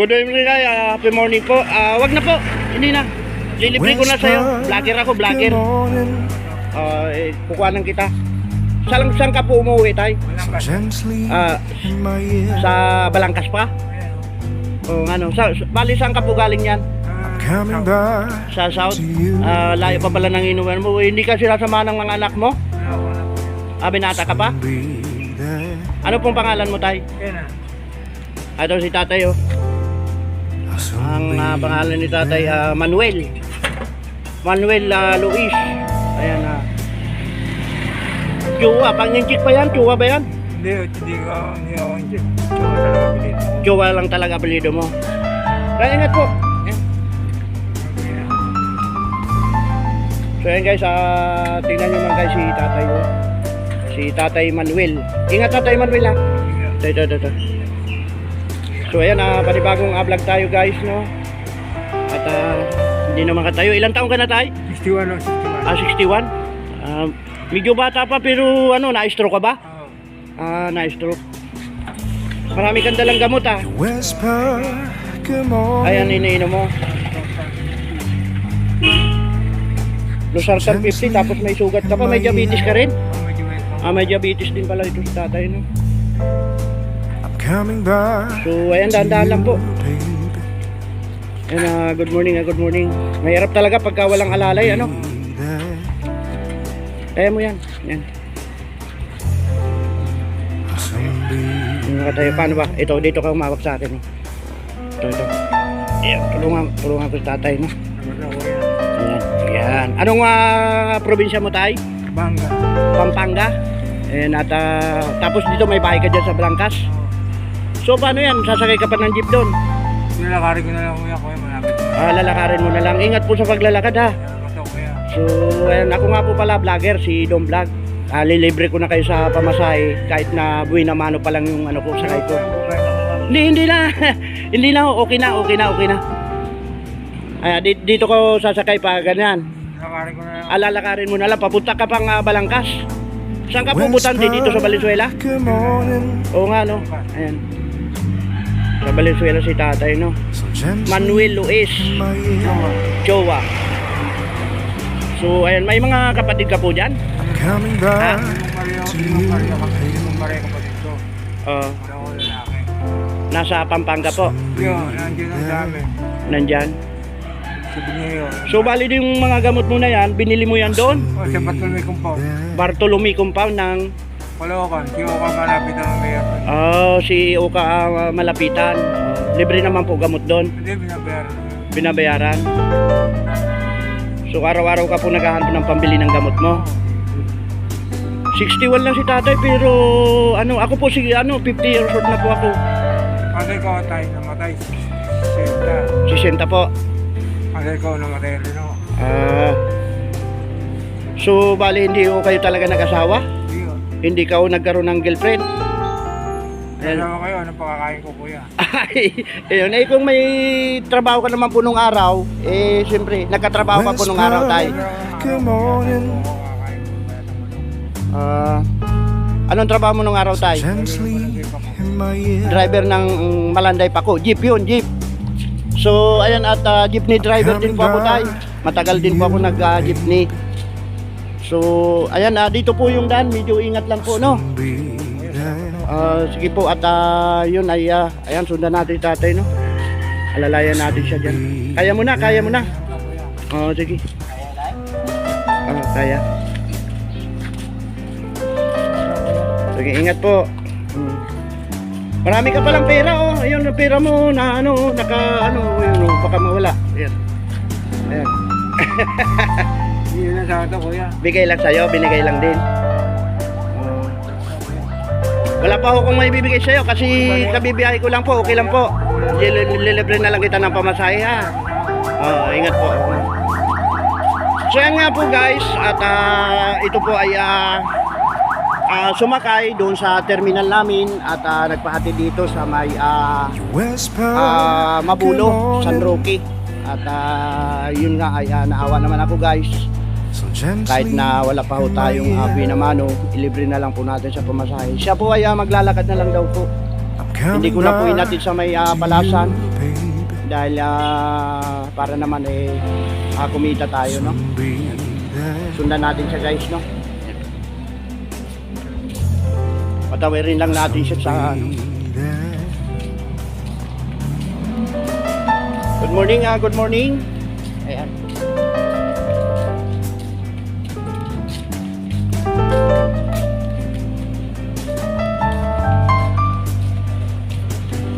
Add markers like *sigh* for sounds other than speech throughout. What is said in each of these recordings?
Good morning guys, Ah, happy morning po. Ah, wag na po, hindi na. Lilibre ko na sa'yo. Vlogger ako, vlogger. Ah, eh, kukuhanan kita. Saan, saan ka po umuwi, tay? Ah, sa Balangkas pa? O ano, sa, bali saan ka po galing yan? Coming back Sa South? Ah, layo pa pala ng inuman mo. Hindi ka sinasama ng mga anak mo? Ah, binata ka pa? Ano pong pangalan mo, tay? Ito si tatay, oh. Ang ah, pangalan ni tatay, ah, Manuel. Manuel ah, Luis. Ayan na. Chua, pang yung chick pa yan? Chua ba yan? Hindi, hindi ko, hindi ako bilit. Chua lang talaga apelido mo. Kaya ingat po. So ayan guys, ah, tingnan nyo man guys si tatay oh. Si tatay Manuel. Ingat tatay Manuel ha. Ito, ito, ito. So ayan, ah, panibagong ah, vlog tayo guys, no? At ah, hindi naman ka tayo. Ilang taong ka na tayo? 61 o 61. Ah, 61? Ah, medyo bata pa pero ano, na-stroke ka ba? Oo. Ah, na-stroke. Marami kang dalang gamot ah. whisper. Ayan, iniinom mo. Losartan 50 tapos may sugat ka pa, may diabetes ka rin. Oh, Ah, may diabetes din pala ito sa tatay, no? Coming back. So, ayan, dahan-dahan lang po. baby. Ayan, ah, good morning, ah, good morning. Mahirap talaga pagka walang alalay, ano? Kaya mo yan. Yan. Yung tayo, paano ba? Ito, dito ka umawak sa akin. No? Ito, ito. Ayan, tulungan, tulungan ko si tatay, no? Ayan, ayan. Anong ah, probinsya mo, tay? Bangga. Pampanga. Ayan, at ah, tapos dito may bahay ka dyan sa Blancas. So, paano yan? Sasakay ka pa ng jeep doon? Nilalakari ko na lang kuya, kuya malapit. Ah, lalakarin mo na lang. Ingat po sa paglalakad, ha? Kuya. So, ayan, ako nga po pala vlogger, si Dom Vlog. Ah, lilibre ko na kayo sa pamasahe kahit na buwi na mano pa lang yung ano ko, sakay ko. Hindi, hindi na. *laughs* hindi na, okay na, okay na, okay na. Ay, di- dito ko sasakay pa ganyan. Nilalakari ko na lang. Alalakarin mo na lang, papunta ka pang ah, Balangkas. Saan ka pupunta dito sa Valenzuela? Oo nga, no? Ayan. Sa Valenzuela si tatay, no? Manuel Luis. Jowa. So, ayan, may mga kapatid ka po dyan? Dito. Uh, nasa Pampanga po. Nandyan. So, bali yung mga gamot mo na yan, binili mo yan doon? O, sa Bartolome Compound. Bartolome Compound ng Kalokan, si Oka malapit ang mayor. oh, si Oka ah, Malapitan. Ah, libre naman po gamot doon, Hindi, binabayaran. binabayaran. So, araw-araw ka po naghahanap ng pambili ng gamot mo. 61 lang si tatay pero ano ako po si ano 50 years old na po ako. Patay ko tayo namatay. Senta. 60 po. Patay ko namatay rin ako. Ah. so bali hindi ko kayo talaga nag-asawa? Hindi ka o nagkaroon ng girlfriend? Ayan. Alam kayo, anong pakakain ko kuya? *laughs* Ay, ayun. Eh, kung may trabaho ka naman po nung araw, eh, siyempre, nagkatrabaho ka po nung araw tayo. Good morning. Ah, anong trabaho mo nung araw tayo? Driver ng Malanday pa ko. Jeep yun, jeep. So, ayan, at ah, jeepney driver din po ako tayo. Matagal din po ako nag-jeepney. So, ayan, ah, dito po yung daan. Medyo ingat lang po, no? Ah, sige po, at ah, yun ay, ah, ayan, sundan natin tatay, no? Alalayan natin siya dyan. Kaya mo na, kaya mo na. Oo, sige. Ah, kaya. Sige, ingat po. Hmm. Marami ka palang pera, oh. Ayun, pera mo na ano, naka, ano, yun, oh, baka mawala. Ayan. Ayan. *laughs* Hindi na sa ito kuya. Bigay lang sa'yo, binigay lang din. Wala pa ako kung may bibigay sa'yo kasi kabibiyahe ko lang po, okay lang po. Lil- Lilibre na lang kita ng pamasahe ha. Oo, ingat po. So yan nga po guys, at ah, ito po ay ah, ah, sumakay doon sa terminal namin at ah, nagpahatid dito sa may Whisper. ah, Mabulo, San. Roque. At ah, yun nga ay ah, naawa naman ako guys. Kahit na wala pa ho tayong uh, binamano, ilibre na lang po natin sa pamasahe. Siya po ay ah, maglalakad na lang daw po. Hindi ko na po inatid sa may to palasan. dahil ah, para naman eh ah, kumita tayo no? Sundan natin siya guys no? Patawirin lang natin siya sa ano. good morning ah good morning. Ayan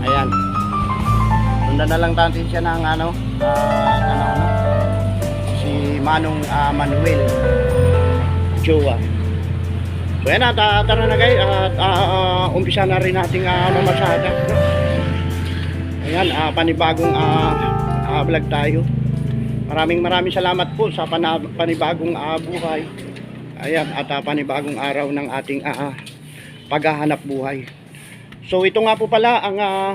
ayan. Sundan na lang natin siya ng ano ah, ano ano? Si Manong ah, Manuel Joa so ayan at ah, tara na guys. At ah, ah, umpisa na rin nating uh, mamasada ayan ah, panibagong ah, ah, vlog tayo. Maraming maraming salamat po sa panibagong ah, buhay ayan at ah, panibagong araw ng ating ah, paghahanap buhay so ito nga po pala ang ah,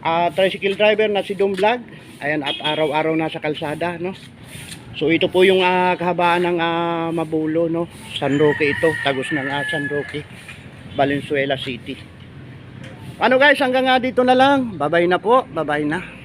ah, tricycle driver na si Dom Vlog ayan at araw-araw nasa kalsada no So ito po yung ah, kahabaan ng ah, Mabulo no. San Roque ito, tagos ng ah, San Roque, Valenzuela City. Ano guys, hanggang nga dito na lang. Babay na po, babay na.